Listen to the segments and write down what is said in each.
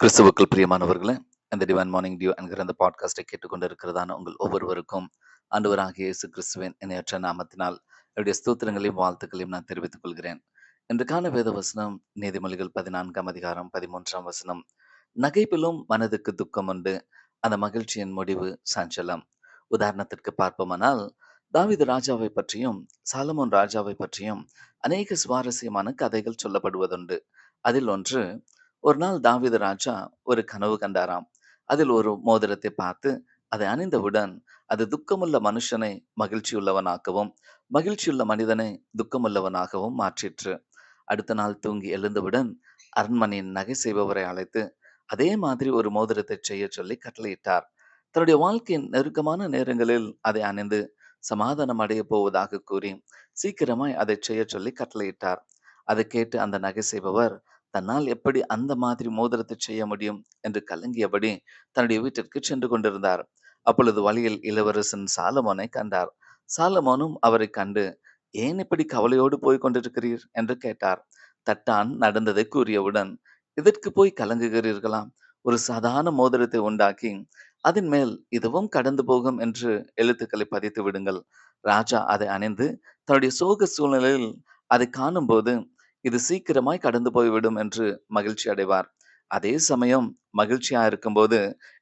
கிறிஸ்துவுக்கள் பிரியமானவர்களே இந்த divine morning dew என்கிற அந்த பாட்காஸ்டை கேட்டுக்கொண்டு இருக்கிறதான உங்கள் ஒவ்வொருவருக்கும் ஆண்டவராகிய இயேசு கிறிஸ்துவின் இணையற்ற நாமத்தினால் என்னுடைய ஸ்தூத்திரங்களையும் வாழ்த்துக்களையும் நான் தெரிவித்துக் கொள்கிறேன். இன்றைக்கான வேத வசனம் நீதிமொழிகள் பதினான்காம் அதிகாரம் பதிமூன்றாம் வசனம். நகைப்பிலும் மனதுக்கு துக்கம் உண்டு அந்த மகிழ்ச்சியின் முடிவு சஞ்சலம். உதாரணத்திற்கு பார்ப்போமானால் தாவீது ராஜாவை பற்றியும் சாலமோன் ராஜாவை பற்றியும் அநேக சுவாரஸ்யமான கதைகள் சொல்லப்படுவதுண்டு. அதில் ஒன்று ஒரு நாள் தாவீது ராஜா ஒரு கனவு கண்டாராம். அதில் ஒரு மோதிரத்தை பார்த்து அதை அணிந்தவுடன் அது துக்கமுள்ள மனுஷனை மகிழ்ச்சியுள்ளவனாகவும் மகிழ்ச்சியுள்ள மனிதனை துக்கமுள்ளவனாகவும் மாற்றிற்று. அடுத்த நாள் தூங்கி எழுந்தவுடன் அரண்மனையின் நகை செய்பவரை அழைத்து அதே மாதிரி ஒரு மோதிரத்தை செய்ய சொல்லி கட்டளையிட்டார். தன்னுடைய வாழ்க்கையின் நெருக்கமான நேரங்களில் அதை அணிந்து சமாதானம் அடைய போவதாக கூறி சீக்கிரமாய் அதை செய்ய சொல்லி கட்டளையிட்டார். அதை கேட்டு அந்த நகை செய்பவர் தன்னால் எப்படி அந்த மாதிரி மோதிரத்தை செய்ய முடியும் என்று கலங்கியபடி தன்னுடைய வீட்டிற்கு சென்று கொண்டிருந்தார். அப்பொழுது வழியில் இளவரசன் சாலமோனை கண்டார். சாலமோனும் அவரை கண்டு ஏன் இப்படி கவலையோடு போய் கொண்டிருக்கிறீர்? என்று கேட்டார். தட்டான் நடந்ததை கூறியவுடன் இதற்கு போய் கலங்குகிறீர்களாம். ஒரு சாதாரண மோதிரத்தை உண்டாக்கி அதன் மேல் இதுவும் கடந்து போகும் என்று எழுத்துக்களை பதித்து விடுங்கள். ராஜா அதை அணிந்து தன்னுடைய சோக சூழ்நிலையில் அதை காணும்போது இது சீக்கிரமாய் கடந்து போய்விடும் என்று மகிழ்ச்சி அடைவார். அதே சமயம் மகிழ்ச்சியா இருக்கும்போது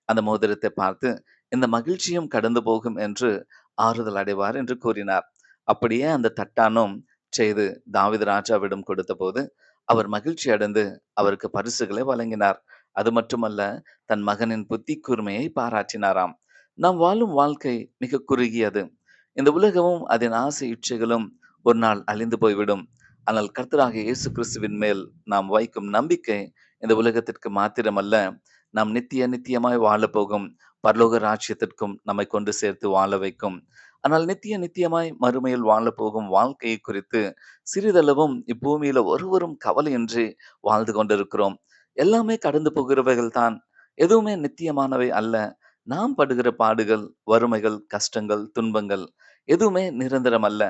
அந்த மோதிரத்தை பார்த்து இந்த மகிழ்ச்சியும் கடந்து போகும் என்று ஆறுதல் அடைவார் என்று கூறினார். அப்படியே அந்த தட்டானும் செய்து தாவித ராஜாவிடம் கொடுத்த போது அவர் மகிழ்ச்சி அடைந்து அவருக்கு பரிசுகளை வழங்கினார். அது மட்டுமல்ல தன் மகனின் புத்தி கூர்மையை பாராட்டினாராம். நாம் வாழும் வாழ்க்கை மிக குறுகியது. இந்த உலகமும் அதன் ஆசை இச்சைகளும் ஒரு நாள் அழிந்து போய்விடும். ஆனால் கர்த்தராக இயேசு கிறிஸ்துவின் மேல் நாம் வைக்கும் நம்பிக்கை இந்த உலகத்திற்கு மாத்திரமல்ல. நாம் நித்திய நித்தியமாய் வாழ போகும் பரலோக ராஜ்யத்திற்கும் நம்மை கொண்டு சேர்த்து வாழ வைக்கும். ஆனால் நித்திய நித்தியமாய் மறுமையில் வாழ போகும் வாழ்க்கையை குறித்து சிறிதளவும் இப்பூமியில ஒருவரும் கவலையின்றி வாழ்ந்து கொண்டிருக்கிறோம். எல்லாமே கடந்து போகிறவைகள் தான். எதுவுமே நித்தியமானவை அல்ல. நாம் படுகிற பாடுகள் வறுமைகள் கஷ்டங்கள் துன்பங்கள் எதுவுமே நிரந்தரம் அல்ல.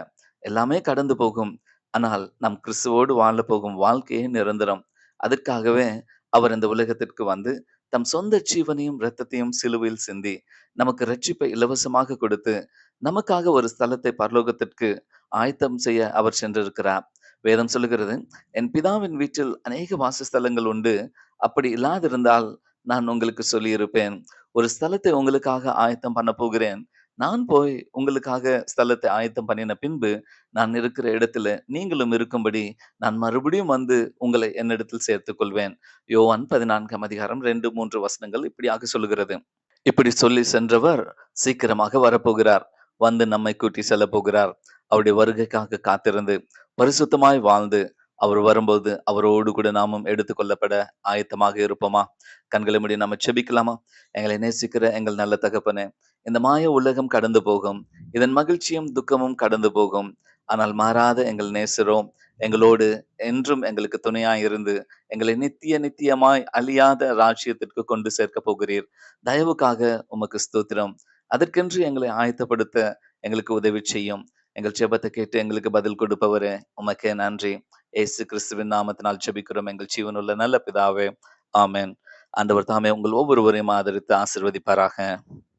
எல்லாமே கடந்து போகும். ஆனால் நம் கிறிஸ்துவோடு வாழ போகும் வாழ்க்கையே நிரந்தரம். அதற்காகவே அவர் இந்த உலகத்திற்கு வந்து தம் சொந்த ஜீவனையும் இரத்தத்தையும் சிலுவையில் சிந்தி நமக்கு ரட்சிப்பை இலவசமாக கொடுத்து நமக்காக ஒரு ஸ்தலத்தை பரலோகத்திற்கு ஆயத்தம் செய்ய அவர் சென்றிருக்கிறார். வேதம் சொல்லுகிறது என் பிதாவின் வீட்டில் அநேக வாசஸ்தலங்கள் உண்டு. அப்படி இல்லாதிருந்தால் நான் உங்களுக்கு சொல்லியிருப்பேன். ஒரு ஸ்தலத்தை உங்களுக்காக ஆயத்தம் பண்ண போகிறேன். நான் போய் உங்களுக்காக ஸ்தலத்தை ஆயத்தம் பண்ணின பின்பு நான் இருக்கிற இடத்துல நீங்களும் இருக்கும்படி நான் மறுபடியும் வந்து உங்களை என்னிடத்தில் சேர்த்துக் கொள்வேன் யோவான் பதினான்காம் அதிகாரம் ரெண்டு மூன்று வசனங்கள் இப்படியாக சொல்லுகிறது. இப்படி சொல்லி சென்றவர் சீக்கிரமாக வரப்போகிறார். வந்து நம்மை கூட்டி செல்ல போகிறார். அவருடைய வருகைக்காக காத்திருந்து பரிசுத்தமாய் வாழ்ந்து அவர் வரும்போது அவரோடு கூட நாமும் எடுத்துக்கொள்ளப்பட ஆயத்தமாக இருப்போமா? கண்களை முடி நம்ம செபிக்கலாமா? எங்களை நேசிக்கிற எங்கள் நல்ல தகப்பனே இந்த மாய உலகம் கடந்து போகும். இதன் மகிழ்ச்சியும் துக்கமும் கடந்து போகும். ஆனால் மாறாத எங்கள் நேசரும் எங்களோடு என்றும் எங்களுக்கு துணையாய் இருந்து எங்களை நித்திய நித்தியமாய் அழியாத ராஜ்யத்திற்கு கொண்டு சேர்க்க போகிறீர். தயவுக்காக உமக்கு ஸ்தோத்திரம். அதற்கென்று எங்களை ஆயத்தப்படுத்த எங்களுக்கு உதவி செய்யும். எங்கள் ஜெபத்தை கேட்டு எங்களுக்கு பதில் கொடுப்பவரே உமக்கே நன்றி. ஏசு கிறிஸ்துவின் நாமத்தினால் ஜெபிக்கிறோம். எங்கள் ஜீவனுள்ள நல்ல பிதாவே ஆமேன். ஆண்டவர் தாமே உங்கள் ஒவ்வொருவரையும் ஆதரித்து ஆசிர்வதிப்பாராக.